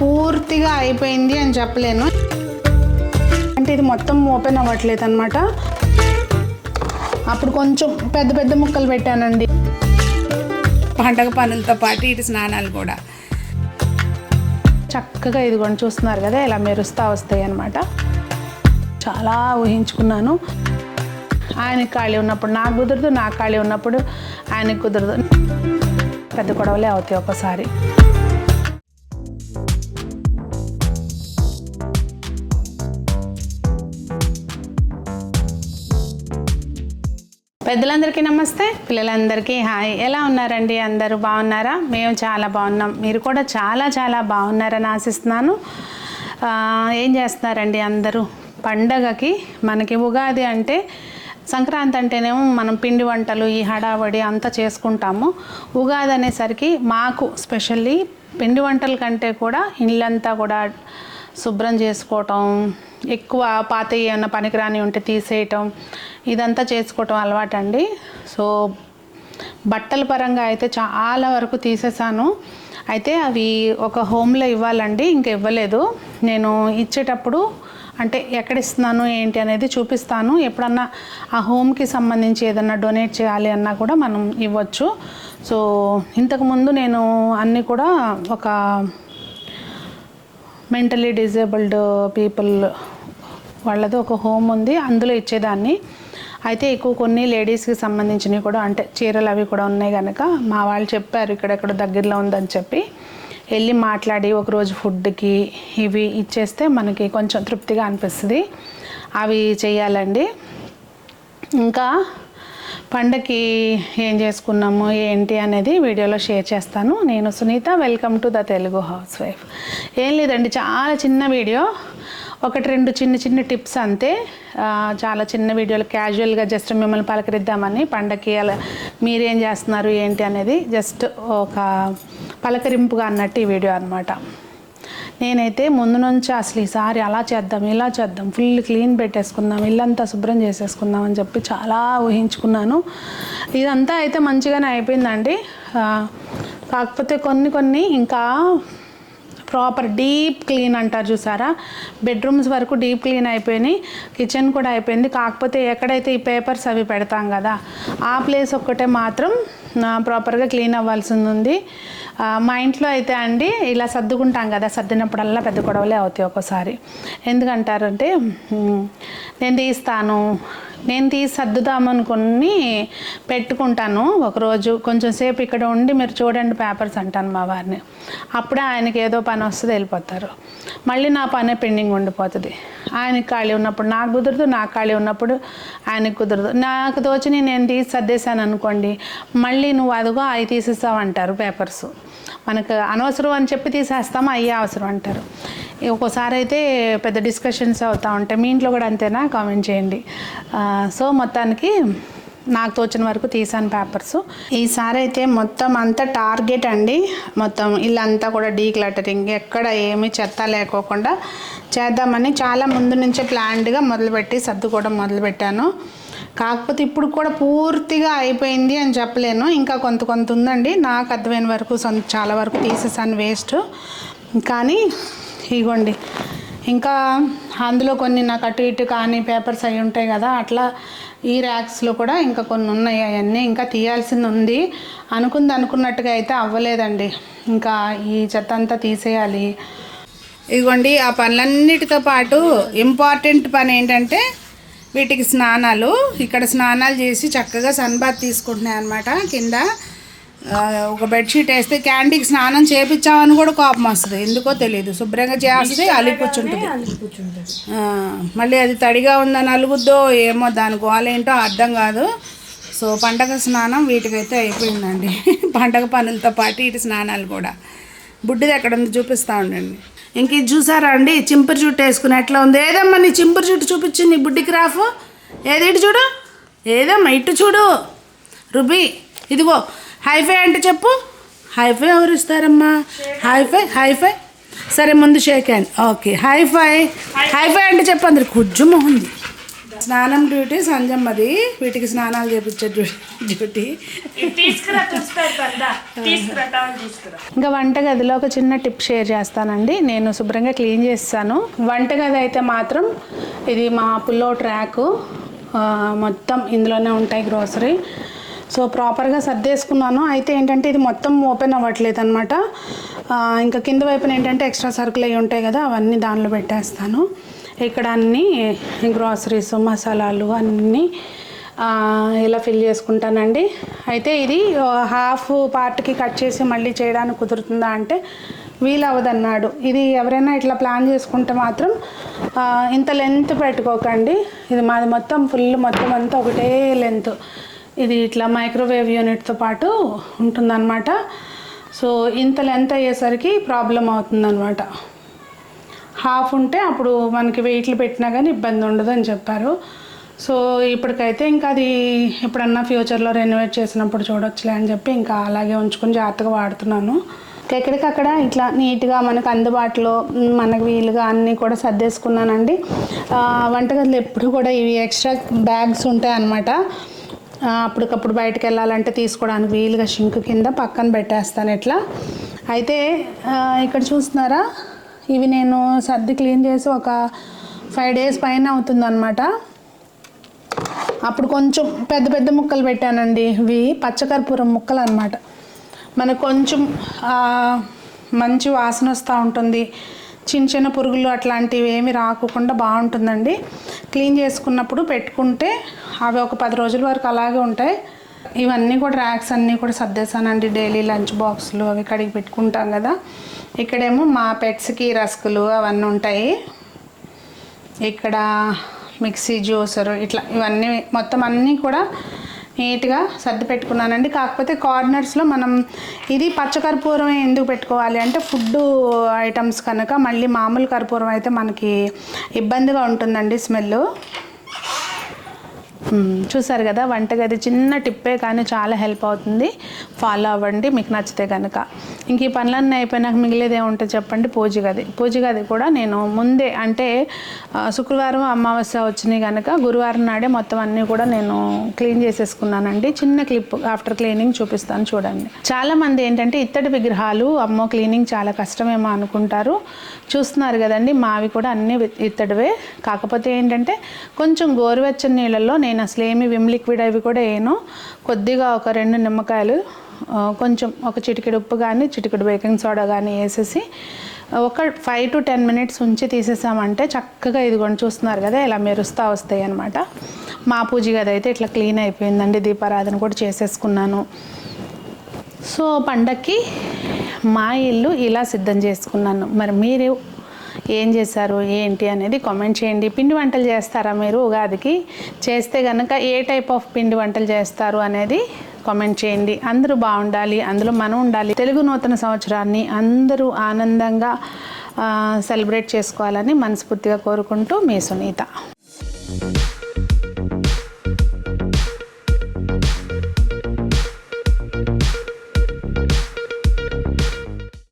పూర్తిగా అయిపోయింది అని చెప్పలేను. అంటే ఇది మొత్తం ఓపెన్ అవ్వట్లేదు అనమాట అప్పుడు కొంచెం పెద్ద పెద్ద ముక్కలు పెట్టానండి. పండగ పనులతో పాటు ఇటు స్నానాలు కూడా. చక్కగా ఇదిగోండి చూస్తున్నారు కదా ఇలా మెరుస్తా వస్తాయి అనమాట చాలా ఊహించుకున్నాను. ఆయనకి ఖాళీ ఉన్నప్పుడు నాకు కుదరదు నాకు ఖాళీ ఉన్నప్పుడు ఆయనకి కుదరదు. పెద్ద గొడవలే అవుతాయి ఒకసారి పెద్దలందరికీ నమస్తే. పిల్లలందరికీ హాయ్. ఎలా ఉన్నారండి? అందరూ బాగున్నారా? మేము చాలా బాగున్నాం. మీరు కూడా చాలా చాలా బాగున్నారని ఆశిస్తున్నాను. ఏం చేస్తున్నారండి అందరూ? పండగకి మనకి ఉగాది అంటే సంక్రాంతి అంటేనేమో మనం పిండి వంటలు ఈ హడావడి అంతా చేసుకుంటాము. ఉగాది అనేసరికి మాకు స్పెషల్లీ పిండి వంటల కంటే కూడా ఇళ్ళంతా కూడా శుభ్రం చేసుకోవటం ఎక్కువ పాత ఏమైనా పనికిరాని ఉంటే తీసేయటం ఇదంతా చేసుకోవటం అలవాటండి. సో బట్టల పరంగా అయితే చాలా వరకు తీసేసాను. అయితే అవి ఒక హోమ్లో ఇవ్వాలండి ఇంకా ఇవ్వలేదు. నేను ఇచ్చేటప్పుడు అంటే ఎక్కడ ఇస్తున్నాను ఏంటి అనేది చూపిస్తాను. ఎప్పుడన్నా ఆ హోమ్కి సంబంధించి ఏదన్నా డొనేట్ చేయాలి అన్నా కూడా మనం ఇవ్వచ్చు. సో ఇంతకుముందు నేను అన్నీ కూడా ఒక మెంటలీ డిజేబుల్డ్ పీపుల్ వాళ్ళది ఒక హోమ్ ఉంది అందులో ఇచ్చేదాన్ని. అయితే ఎక్కువ కొన్ని లేడీస్కి సంబంధించినవి కూడా అంటే చీరలు అవి కూడా ఉన్నాయి కనుక మా వాళ్ళు చెప్పారు ఇక్కడెక్కడ దగ్గరలో ఉందని చెప్పి. వెళ్ళి మాట్లాడి ఒకరోజు ఫుడ్కి ఇవి ఇచ్చేస్తే మనకి కొంచెం తృప్తిగా అనిపిస్తుంది. అవి చేయాలండి ఇంకా పండగకి ఏం చేసుకున్నాము ఏంటి అనేది వీడియోలో షేర్ చేస్తాను. నేను Sunitha welcome to the Telugu house wife. ఏం లేదండి చాలా చిన్న వీడియో. ఒకటి రెండు చిన్న చిన్న టిప్స్ అంతే. చాలా చిన్న వీడియోలు క్యాజువల్గా జస్ట్ మిమ్మల్ని పలకరిద్దామని పండగకి అలా మీరేం చేస్తున్నారు ఏంటి అనేది జస్ట్ ఒక పలకరింపుగా అన్నట్టు ఈ వీడియో అనమాట నేనైతే ముందు నుంచి అసలు ఈసారి అలా చేద్దాం ఇలా చేద్దాం ఫుల్ క్లీన్ పెట్టేసుకుందాం ఇల్లంతా శుభ్రం చేసేసుకుందాం అని చెప్పి చాలా ఊహించుకున్నాను. ఇదంతా అయితే మంచిగానే అయిపోయిందండి. కాకపోతే కొన్ని కొన్ని ఇంకా ప్రాపర్ డీప్ క్లీన్ అంటారు చూసారా? బెడ్రూమ్స్ వరకు డీప్ క్లీన్ అయిపోయినాయి కిచెన్ కూడా అయిపోయింది. కాకపోతే ఎక్కడైతే ఈ పేపర్స్ అవి పెడతాం కదా ఆ ప్లేస్ ఒక్కటే మాత్రం ప్రాపర్గా క్లీన్ అవ్వాల్సింది ఉంది. మా ఇంట్లో అయితే అండి ఇలా సర్దుకుంటాం కదా సర్దినప్పుడల్లా పెద్ద గొడవలే అవుతాయి ఒక్కోసారి. ఎందుకంటారంటే నేను తీస్తాను నేను తీసి సర్దుదామనుకుని పెట్టుకుంటాను. ఒకరోజు కొంచెం సేపు ఇక్కడ ఉండి మీరు చూడండి పేపర్స్ అంటాను మా వారిని. అప్పుడే ఆయనకి ఏదో పని వస్తుంది వెళ్ళిపోతారు. మళ్ళీ నా పనే పెండింగ్ ఉండిపోతుంది. ఆయనకి ఖాళీ ఉన్నప్పుడు నాకు కుదరదు నాకు ఖాళీ ఉన్నప్పుడు ఆయనకి కుదరదు. నాకు తోచి నేను తీసి సర్దేశాను అనుకోండి మళ్ళీ నువ్వు అదిగో అవి తీసేస్తావు అంటారు పేపర్స్. మనకు అనవసరం అని చెప్పి తీసేస్తాము అయ్యే అవసరం అంటారు. ఒక్కోసారి అయితే పెద్ద డిస్కషన్స్ అవుతూ ఉంటాయి. మీ ఇంట్లో కూడా అంతేనా? కామెంట్ చేయండి. సో మొత్తానికి నాకు తోచిన వరకు తీసాను పేపర్స్. ఈసారి అయితే మొత్తం అంతా టార్గెట్ అండి. మొత్తం ఇల్లంతా కూడా డీక్లటరింగ్ ఎక్కడ ఏమీ చెత్త లేకోకుండా చేద్దామని చాలా ముందు నుంచే ప్లాన్డ్గా మొదలుపెట్టి సర్దుకోవడం మొదలుపెట్టాను. కాకపోతే ఇప్పుడు కూడా పూర్తిగా అయిపోయింది అని చెప్పలేను. ఇంకా కొంత కొంత ఉందండి. నాకు అర్థమైన వరకు సొంత చాలా వరకు తీసేసాను వేస్ట్ కానీ ఇగోండి ఇంకా అందులో కొన్ని నాకు అటు ఇటు కానీ పేపర్స్ అవి ఉంటాయి కదా అట్లా ఈ ర్యాక్స్లో కూడా ఇంకా కొన్ని ఉన్నాయి అవన్నీ ఇంకా తీయాల్సింది ఉంది. అనుకుంది అనుకున్నట్టుగా అయితే అవ్వలేదండి. ఇంకా ఈ చెత్త అంతా తీసేయాలి. ఇదిగోండి ఆ పనులన్నిటితో పాటు ఇంపార్టెంట్ పని ఏంటంటే వీటికి స్నానాలు. ఇక్కడ స్నానాలు చేసి చక్కగా సన్బాత్ తీసుకుంటున్నాయి అనమాట కింద. ఒక బెడ్షీట్ వేస్తే క్యాండీకి స్నానం చేపించామని కూడా కోపం వస్తుంది. ఎందుకో తెలియదు. శుభ్రంగా చేస్తే ఆ, మళ్ళీ అది తడిగా ఉందని అలుగుద్దో ఏమో దాని గోల ఏంటో అర్థం కాదు. సో పండగ స్నానం వీటికైతే అయిపోయిందండి. పండగ పనులతో పాటు ఇటు స్నానాలు కూడా. బుడ్డిది ఎక్కడ ఉంది చూపిస్తా ఉండండి. ఇంక ఇది చూసారా అండి? చింపురు జుట్టు వేసుకుని ఎట్లా ఉంది? ఏదమ్మా నీ చింపురు జుట్టు చూపించింది నీ బుడ్డికి రాఫు? ఏది ఇటు చూడు? ఏదమ్మా ఇటు చూడు. రుబీ ఇదిగో. హైఫై అంటే చెప్పు. హైఫై ఎవరు ఇస్తారమ్మా? High five high five. సరే ముందు shake hand. Okay high five. High five అంటే చెప్పు అందరు. కుజ్జు మొహంది స్నానం డ్యూటీ సంజమ్మది వీటికి స్నానాలు చేపించే డ్యూ- డ్యూటీ. ఇంకా వంటగదిలో ఒక చిన్న టిప్ షేర్ చేస్తానండి. నేను శుభ్రంగా క్లీన్ చేస్తాను. వంటగది అయితే మాత్రం ఇది మా పుల్లో ట్రాక్ మొత్తం ఇందులోనే ఉంటాయి గ్రోసరీ. సో ప్రాపర్గా సర్దేసుకున్నాను. అయితే ఏంటంటే ఇది మొత్తం ఓపెన్ అవ్వట్లేదు అనమాట ఇంకా కింద వైపున ఏంటంటే ఎక్స్ట్రా సరుకులు అవి ఉంటాయి కదా అవన్నీ దానిలో పెట్టేస్తాను. ఇక్కడ అన్నీ గ్రాసరీస్ మసాలాలు అన్నీ ఇలా ఫిల్ చేసుకుంటానండి. అయితే ఇది హాఫ్ పార్ట్కి కట్ చేసి మళ్ళీ చేయడానికి కుదురుతుందా అంటే వీలవదన్నాడు ఇది ఎవరైనా ఇట్లా ప్లాన్ చేసుకుంటే మాత్రం ఇంత లెంత్ పెట్టుకోకండి. ఇది మాది మొత్తం ఫుల్ మొత్తం అంతా ఒకటే లెంత్ ఇది ఇట్లా మైక్రోవేవ్ యూనిట్తో పాటు ఉంటుందన్నమాట. సో ఇంత లెంత్ అయ్యేసరికి ప్రాబ్లం అవుతుందన్నమాట. హాఫ్ ఉంటే అప్పుడు మనకి వెయిట్లు పెట్టినా కానీ ఇబ్బంది ఉండదు అని చెప్పారు. సో ఇప్పటికైతే ఇంకా అది ఎప్పుడన్నా ఫ్యూచర్లో రెనోవేట్ చేసినప్పుడు చూడొచ్చులే అని చెప్పి ఇంకా అలాగే ఉంచుకొని జాగ్రత్తగా వాడుతున్నాను. ఎక్కడికక్కడ ఇట్లా నీట్గా మనకు అందుబాటులో మనకు వీలుగా అన్నీ కూడా సర్దేసుకున్నానండి. వంటగదిలో ఎప్పుడు కూడా ఇవి ఎక్స్ట్రా బ్యాగ్స్ ఉంటాయి అన్నమాట అప్పటికప్పుడు బయటకు వెళ్ళాలంటే తీసుకోవడానికి వీలుగా షింక్ కింద పక్కన పెట్టేస్తాను ఇట్లా అయితే ఇక్కడ చూస్తున్నారా? ఇవి నేను సర్ది క్లీన్ చేసి ఒక ఫైవ్ డేస్ పైన అవుతుందన్నమాట. అప్పుడు కొంచెం పెద్ద పెద్ద ముక్కలు పెట్టానండి. ఇవి పచ్చకర్పూరం ముక్కలు అనమాట మనకు కొంచెం మంచి వాసన వస్తూ ఉంటుంది. చిన్న చిన్న పురుగులు అట్లాంటివి ఏమి రాకుండా బాగుంటుందండి. క్లీన్ చేసుకున్నప్పుడు పెట్టుకుంటే అవి ఒక పది రోజుల వరకు అలాగే ఉంటాయి. ఇవన్నీ కూడా ర్యాక్స్ అన్నీ కూడా సర్దేశానండి డైలీ లంచ్ బాక్సులు అవి కడిగి పెట్టుకుంటాం కదా. ఇక్కడేమో మా పెట్స్కి రస్కులు అవన్నీ ఉంటాయి. ఇక్కడ మిక్సీ జ్యూసర్ ఇట్లా ఇవన్నీ మొత్తం అన్నీ కూడా నీట్గా సర్ది పెట్టుకున్నానండి. కాకపోతే కార్నర్స్లో మనం ఇది పచ్చ కర్పూరం ఎందుకు పెట్టుకోవాలి అంటే ఫుడ్ ఐటమ్స్ కనుక మళ్ళీ మామూలు కర్పూరం అయితే మనకి ఇబ్బందిగా ఉంటుందండి స్మెల్ చూసారు కదా వంటగది చిన్న టిప్పే కానీ చాలా హెల్ప్ అవుతుంది. ఫాలో అవ్వండి మీకు నచ్చితే కనుక ఇంక ఈ పనులన్నీ అయిపోయినాక మిగిలేది ఏముంటుంది చెప్పండి పూజ గది. పూజ గది కూడా నేను ముందే అంటే శుక్రవారం అమావాస్య వచ్చినాయి కనుక గురువారం నాడే మొత్తం అన్నీ కూడా నేను క్లీన్ చేసేసుకున్నానండి. చిన్న క్లిప్ ఆఫ్టర్ క్లీనింగ్ చూపిస్తాను చూడండి. చాలా మంది ఏంటంటే ఇత్తడి విగ్రహాలు అమ్మో క్లీనింగ్ చాలా కష్టమేమో అనుకుంటారు. చూస్తున్నారు కదండి మావి కూడా అన్నీ ఇత్తడివే. కాకపోతే ఏంటంటే కొంచెం గోరువెచ్చని నీళ్ళల్లో నేను అసలు ఏమి విమ్ లిక్విడ్ అవి కూడా వేయను. కొద్దిగా ఒక రెండు నిమ్మకాయలు కొంచెం ఒక చిటికెడు ఉప్పు కానీ చిటికెడు బేకింగ్ సోడా కానీ వేసేసి ఒక ఫైవ్ టు టెన్ మినిట్స్ ఉంచి తీసేసామంటే చక్కగా ఇదిగోండి చూస్తున్నారు కదా ఇలా మెరుస్తూ వస్తాయి అనమాట మా పూజ గది అయితే ఇట్లా క్లీన్ అయిపోయిందండి దీపారాధన కూడా చేసేసుకున్నాను. సో పండక్కి మా ఇల్లు ఇలా సిద్ధం చేసుకున్నాను. మరి మీరు ఏం చేశారు ఏంటి అనేది కామెంట్ చేయండి. పిండి వంటలు చేస్తారా మీరు ఉగాదికి? చేస్తే కనుక ఏ టైప్ ఆఫ్ పిండి వంటలు చేస్తారు అనేది కామెంట్ చేయండి. అందరూ బాగుండాలి అందులో మనం ఉండాలి. తెలుగు నూతన సంవత్సరాన్ని అందరూ ఆనందంగా సెలబ్రేట్ చేసుకోవాలని మనస్ఫూర్తిగా కోరుకుంటూ మీ సునీత.